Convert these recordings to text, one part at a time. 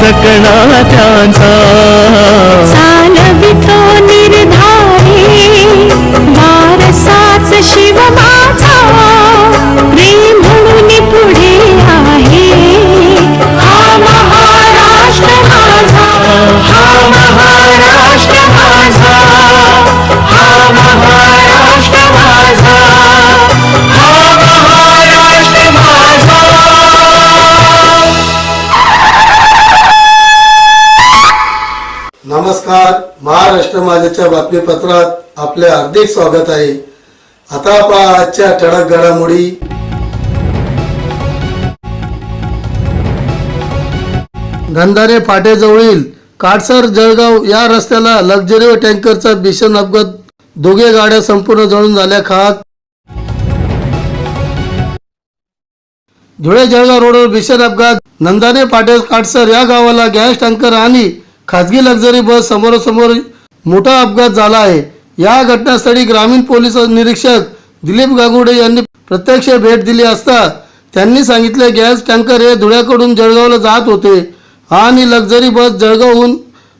सकणा त्यांचा नमस्कार महाराष्ट्र माझ्याच्या बातमीपत्रात आपले हार्दिक स्वागत आहे. आता पहा आजच्या ठळक घडामोडी. गंधारे फाटेजवळील काटसर जळगाव या रस्त्याला लक्झरी टँकरचा भीषण अपघात. दोघे गाड्या संपूर्ण जळून झाल्या खात धुळे जळगाव रोडवर भीषण अपघात. नंदाने पाटील काटसर या गावाला गॅस टँकर आणि खाजगी लक्झरी बस समोरासमोर मोठा अपघात झाला आहे. या घटनास्थळी ग्रामीण पोलीस निरीक्षक दिलीप गागुडे यांनी प्रत्यक्ष भेट दिली असता त्यांनी सांगितले गॅस टँकर हे धुळ्याकडून जळगावला जात होते आणि लक्झरी बस जळगावहून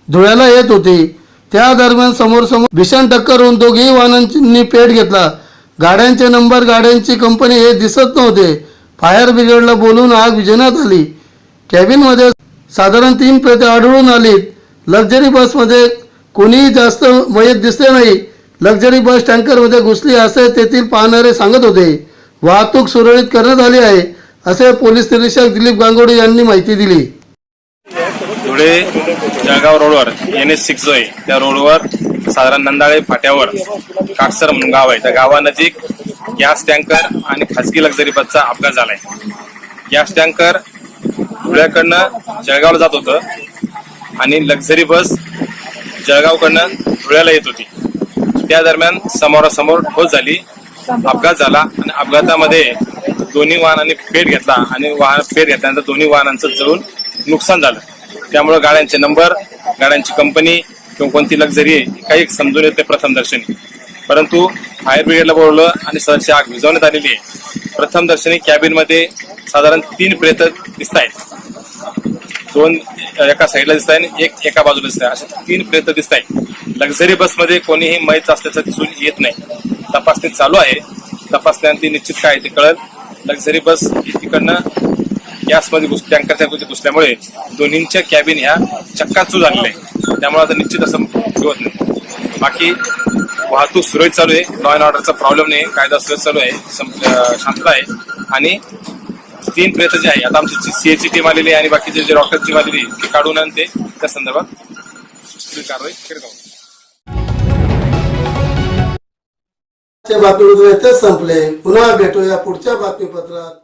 धुळ्याला येत होती. त्या दरम्यान समोर समोर भीषण टक्कर होऊन दोघेही वाहनांनी पेट घेतला. गाड्यांचे नंबर गाड्यांची कंपनी हे दिसत नव्हते. फायर ब्रिगेडला बोलून आग विजण्यात आली. कॅबिनमध्ये साधारण तीन प्रेते आढळून आलीत. लक्झरी बसमध्ये कोणीही जास्त मयत दिसले नाही. लक्झरी बस टँकरमध्ये घुसली असे तेथील पाहणारे सांगत होते. वाहतूक सुरळीत करण्यात आली आहे असे पोलीस निरीक्षक दिलीप गांगोडे यांनी माहिती दिली. धुळे जळगाव रोडवर एन एस सिक्स जो आहे त्या रोडवर साधारण नंदाळे फाट्यावर काटसर म्हणून गाव आहे. त्या गावानजीक गॅस टँकर आणि खासगी लक्झरी बसचा अपघात झालाय. गॅस टँकर धुळ्याकडनं जळगावला जात होतं. आणि लक्झरी बस जळगावकडनं धुळ्याला येत होती. त्या दरम्यान समोरासमोर ठोस झाली अपघात झाला आणि अपघातामध्ये दोन्ही वाहनांनी पेट घेतला आणि वाहन पेट घेतल्यानंतर दोन्ही वाहनांचं जळून नुकसान झालं. त्यामुळे गाड्यांचे नंबर गाड्यांची कंपनी किंवा कोणती लक्झरी आहे काही समजून येते प्रथम दर्शनी. परंतु फायर ब्रिगेडला बोलवलं आणि सदरची आग विझवण्यात आलेली आहे. प्रथमदर्शनी कॅबिनमध्ये साधारण तीन प्रेत दिसत आहेत दोन एका साईडला दिसत आहे आणि एक एका बाजूला दिसत आहे असे तीन प्रयत्न दिसत आहे लक्झरी बसमध्ये कोणीही मयत असल्याचं दिसून येत नाही. तपासणी चालू आहे. तपासण्यानंतर निश्चित काय ते कळेल. लक्झरी बस तिकडनं गॅसमध्ये घुस टँकरच्या घुसल्यामुळे दोन्हींच्या कॅबिन ह्या चक्काचू झालेल्या आहे त्यामुळे आता निश्चित असं होत नाही. बाकी वाहतूक सुरळीत चालू आहे. लॉ अँड ऑर्डरचा प्रॉब्लेम नाही. कायदा सुरळीत चालू आहे. सं- शांतता आहे. आणि तीन प्रयत्न जे आहे आता आमची सीएची टीम आलेली आहे आणि बाकीचे जे डॉक्टर टीम आलेली ते काढून आणते. त्या संदर्भात कारवाई करत आहोत बातमीपत्र इथेच संपले पुन्हा भेटूया पुढच्या बातमीपत्रात